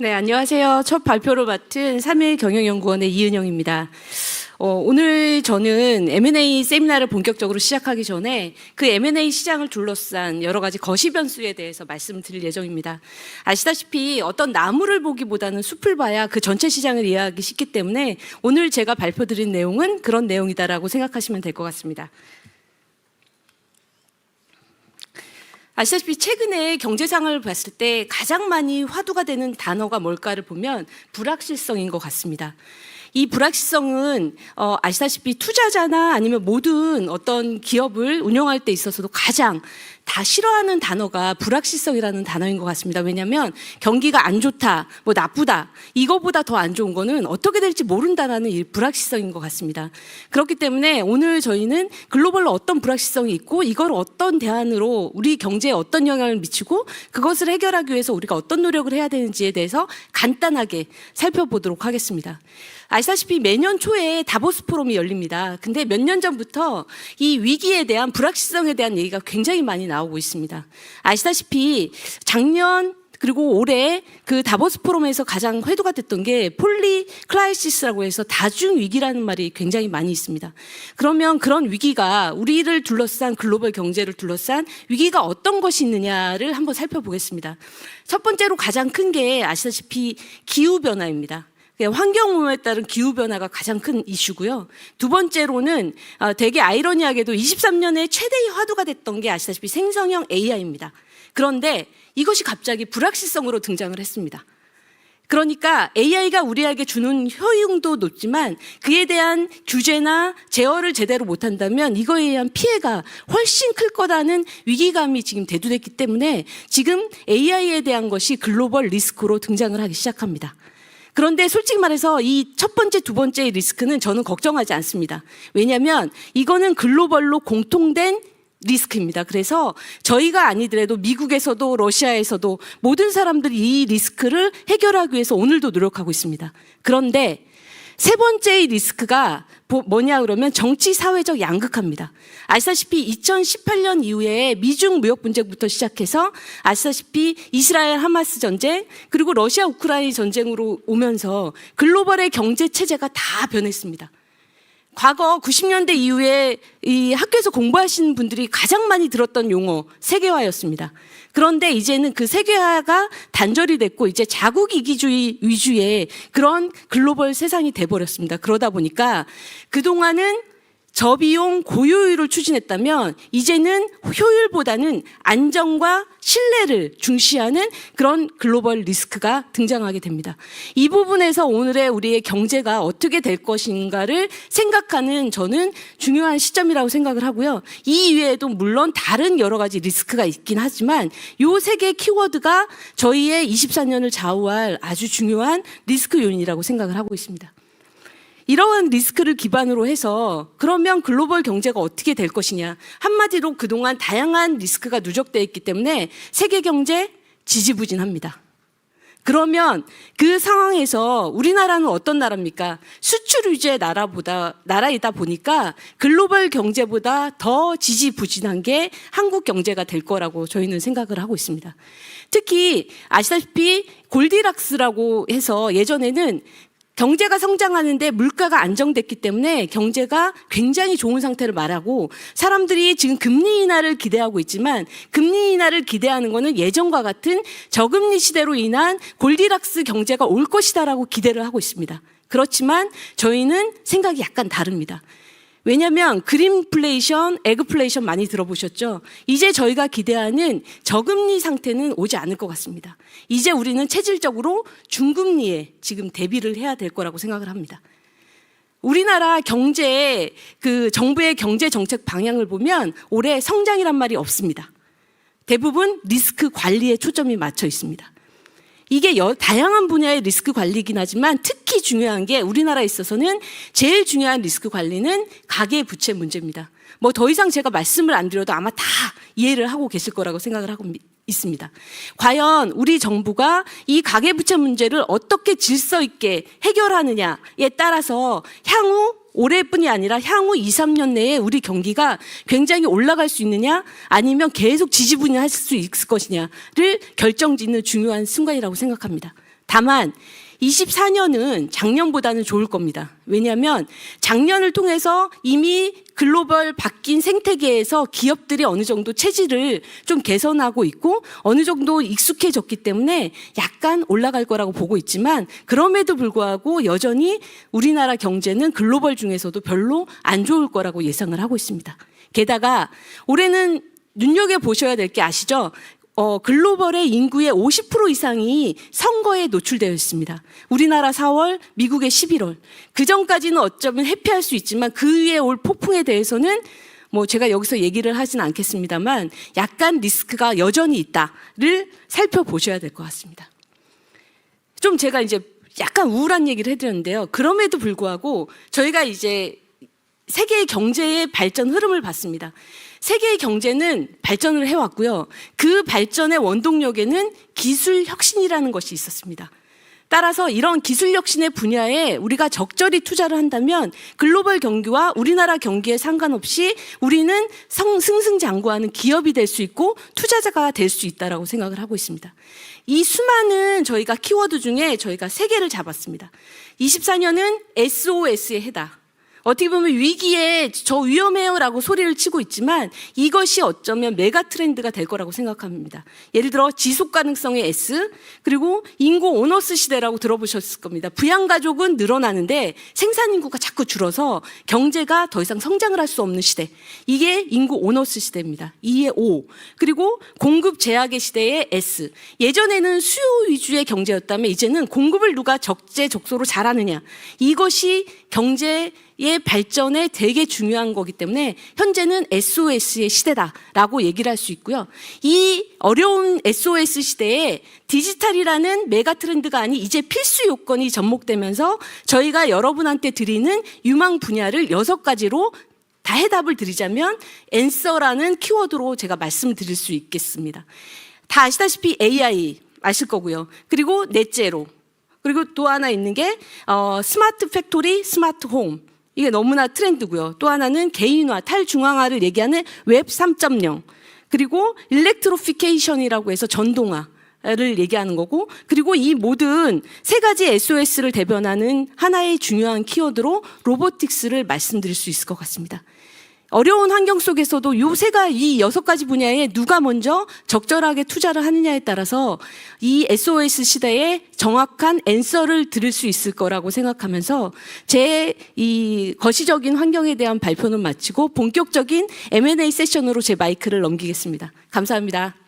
네, 안녕하세요. 첫 발표를 맡은 3일 경영연구원의 이은영입니다. 어, 오늘 저는 M&A 세미나를 본격적으로 시작하기 전에 그 M&A 시장을 둘러싼 여러 가지 거시 변수에 대해서 말씀을 드릴 예정입니다. 아시다시피 어떤 나무를 보기보다는 숲을 봐야 그 전체 시장을 이해하기 쉽기 때문에 오늘 제가 발표드린 내용은 그런 내용이다라고 생각하시면 될 것 같습니다. 아시다시피 최근에 경제상을 봤을 때 가장 많이 화두가 되는 단어가 뭘까를 보면 불확실성인 것 같습니다. 이 불확실성은 어, 아시다시피 투자자나 아니면 모든 어떤 기업을 운영할 때 있어서도 가장 다 싫어하는 단어가 불확실성이라는 단어인 것 같습니다. 왜냐하면 경기가 안 좋다, 뭐 나쁘다 이거보다 더 안 좋은 거는 어떻게 될지 모른다라는 이 불확실성인 것 같습니다. 그렇기 때문에 오늘 저희는 글로벌로 어떤 불확실성이 있고 이걸 어떤 대안으로 우리 경제에 어떤 영향을 미치고 그것을 해결하기 위해서 우리가 어떤 노력을 해야 되는지에 대해서 간단하게 살펴보도록 하겠습니다. 아시다시피 매년 초에 다보스 포럼이 열립니다. 근데 몇 년 전부터 이 위기에 대한 불확실성에 대한 얘기가 굉장히 많이 나오고 있습니다. 아시다시피 작년 그리고 올해 그 다보스 포럼에서 가장 회도가 됐던 게 폴리 클라이시스라고 해서 다중 위기라는 말이 굉장히 많이 있습니다. 그러면 그런 위기가 우리를 둘러싼 글로벌 경제를 둘러싼 위기가 어떤 것이 있느냐를 한번 살펴보겠습니다. 첫 번째로 가장 큰 게 아시다시피 기후 변화입니다. 환경 오염에 따른 기후 변화가 가장 큰 이슈고요. 두 번째로는 어, 되게 아이러니하게도 23년에 최대의 화두가 됐던 게 아시다시피 생성형 AI입니다. 그런데 이것이 갑자기 불확실성으로 등장을 했습니다. 그러니까 AI가 우리에게 주는 효용도 높지만 그에 대한 규제나 제어를 제대로 못한다면 이거에 의한 피해가 훨씬 클 거라는 위기감이 지금 대두됐기 때문에 지금 AI에 대한 것이 글로벌 리스크로 등장을 하기 시작합니다. 그런데 솔직히 말해서 이 첫 번째, 두 번째의 리스크는 저는 걱정하지 않습니다. 왜냐하면 이거는 글로벌로 공통된 리스크입니다. 그래서 저희가 아니더라도 미국에서도 러시아에서도 모든 사람들이 이 리스크를 해결하기 위해서 오늘도 노력하고 있습니다. 그런데 세 번째의 리스크가 뭐냐 그러면 정치 사회적 양극화입니다. 아시다시피 2018년 이후에 미중 무역 분쟁부터 시작해서 아시다시피 이스라엘 하마스 전쟁 그리고 러시아 우크라이나 전쟁으로 오면서 글로벌의 경제 체제가 다 변했습니다. 과거 90년대 이후에 이 학교에서 공부하시는 분들이 가장 많이 들었던 용어 세계화였습니다. 그런데 이제는 그 세계화가 단절이 됐고 이제 자국 이기주의 위주의 그런 글로벌 세상이 돼 버렸습니다. 그러다 보니까 그동안은 저비용 고효율을 추진했다면 이제는 효율보다는 안정과 신뢰를 중시하는 그런 글로벌 리스크가 등장하게 됩니다. 이 부분에서 오늘의 우리의 경제가 어떻게 될 것인가를 생각하는 저는 중요한 시점이라고 생각을 하고요. 이 이외에도 물론 다른 여러 가지 리스크가 있긴 하지만 요 세 개의 키워드가 저희의 24년을 좌우할 아주 중요한 리스크 요인이라고 생각을 하고 있습니다. 이러한 리스크를 기반으로 해서 그러면 글로벌 경제가 어떻게 될 것이냐. 한마디로 그동안 다양한 리스크가 누적되어 있기 때문에 세계 경제 지지부진합니다. 그러면 그 상황에서 우리나라는 어떤 나라입니까? 수출 위주의 나라보다 나라이다 보니까 글로벌 경제보다 더 지지부진한 게 한국 경제가 될 거라고 저희는 생각을 하고 있습니다. 특히 아시다시피 골디락스라고 해서 예전에는 경제가 성장하는데 물가가 안정됐기 때문에 경제가 굉장히 좋은 상태를 말하고 사람들이 지금 금리 인하를 기대하고 있지만 금리 인하를 기대하는 것은 예전과 같은 저금리 시대로 인한 골디락스 경제가 올 것이다라고 기대를 하고 있습니다. 그렇지만 저희는 생각이 약간 다릅니다. 왜냐하면 그린플레이션, 에그플레이션 많이 들어보셨죠? 이제 저희가 기대하는 저금리 상태는 오지 않을 것 같습니다. 이제 우리는 체질적으로 중금리에 지금 대비를 해야 될 거라고 생각을 합니다. 우리나라 경제 그 정부의 경제 정책 방향을 보면 올해 성장이란 말이 없습니다. 대부분 리스크 관리에 초점이 맞춰 있습니다. 이게 여, 다양한 분야의 리스크 관리이긴 하지만 특히 중요한 게 우리나라에 있어서는 제일 중요한 리스크 관리는 가계 부채 문제입니다. 뭐 더 이상 제가 말씀을 안 드려도 아마 다 이해를 하고 계실 거라고 생각을 하고 있습니다. 과연 우리 정부가 이 가계부채 문제를 어떻게 질서 있게 해결하느냐에 따라서 향후 올해뿐이 아니라 향후 2, 3년 내에 우리 경기가 굉장히 올라갈 수 있느냐 아니면 계속 지지부진할 수 있을 것이냐를 결정짓는 중요한 순간이라고 생각합니다. 다만 24년은 작년보다는 좋을 겁니다. 왜냐하면 작년을 통해서 이미 글로벌 바뀐 생태계에서 기업들이 어느 정도 체질을 좀 개선하고 있고 어느 정도 익숙해졌기 때문에 약간 올라갈 거라고 보고 있지만 그럼에도 불구하고 여전히 우리나라 경제는 글로벌 중에서도 별로 안 좋을 거라고 예상을 하고 있습니다. 게다가 올해는 눈여겨 보셔야 될 게 아시죠? 어, 글로벌의 인구의 50% 이상이 선거에 노출되어 있습니다. 우리나라 4월, 미국의 11월. 그 전까지는 어쩌면 회피할 수 있지만 그 위에 올 폭풍에 대해서는 뭐 제가 여기서 얘기를 하진 않겠습니다만 약간 리스크가 여전히 있다를 살펴보셔야 될 것 같습니다. 좀 제가 이제 약간 우울한 얘기를 해드렸는데요. 그럼에도 불구하고 저희가 이제 세계의 경제의 발전 흐름을 봤습니다. 세계의 경제는 발전을 해왔고요. 그 발전의 원동력에는 기술 혁신이라는 것이 있었습니다. 따라서 이런 기술 혁신의 분야에 우리가 적절히 투자를 한다면 글로벌 경기와 우리나라 경기에 상관없이 우리는 성, 승승장구하는 기업이 될 수 있고 투자자가 될 수 있다라고 생각을 하고 있습니다. 이 수많은 저희가 키워드 중에 저희가 세 개를 잡았습니다. 24년은 SOS의 해다. 어떻게 보면 위기에 저 위험해요라고 소리를 치고 있지만 이것이 어쩌면 메가 트렌드가 될 거라고 생각합니다. 예를 들어 지속 가능성의 S 그리고 인구 오너스 시대라고 들어보셨을 겁니다. 부양 가족은 늘어나는데 생산 인구가 자꾸 줄어서 경제가 더 이상 성장을 할 수 없는 시대. 이게 인구 오너스 시대입니다. 2의 O. 그리고 공급 제약의 시대의 S. 예전에는 수요 위주의 경제였다면 이제는 공급을 누가 적재적소로 잘하느냐. 이것이 경제 의 발전에 되게 중요한 거기 때문에 현재는 SOS의 시대다라고 얘기를 할 수 있고요. 이 어려운 SOS 시대에 디지털이라는 메가 트렌드가 아닌 이제 필수 요건이 접목되면서 저희가 여러분한테 드리는 유망 분야를 여섯 가지로 다 해답을 드리자면 앤서라는 키워드로 제가 말씀을 드릴 수 있겠습니다. 다 아시다시피 AI 아실 거고요. 그리고 넷제로 그리고 또 하나 있는 게 어, 스마트 팩토리, 스마트 홈. 이게 너무나 트렌드고요. 또 하나는 개인화, 탈중앙화를 얘기하는 웹 3.0. 그리고 일렉트로피케이션이라고 해서 전동화. 를 얘기하는 거고 그리고 이 모든 세 가지 SOS를 대변하는 하나의 중요한 키워드로 로보틱스를 말씀드릴 수 있을 것 같습니다. 어려운 환경 속에서도 요 세가 이 여섯 가지 분야에 누가 먼저 적절하게 투자를 하느냐에 따라서 이 SOS 시대에 정확한 앤서를 들을 수 있을 거라고 생각하면서 제 이 거시적인 환경에 대한 발표는 마치고 본격적인 M&A 세션으로 제 마이크를 넘기겠습니다. 감사합니다.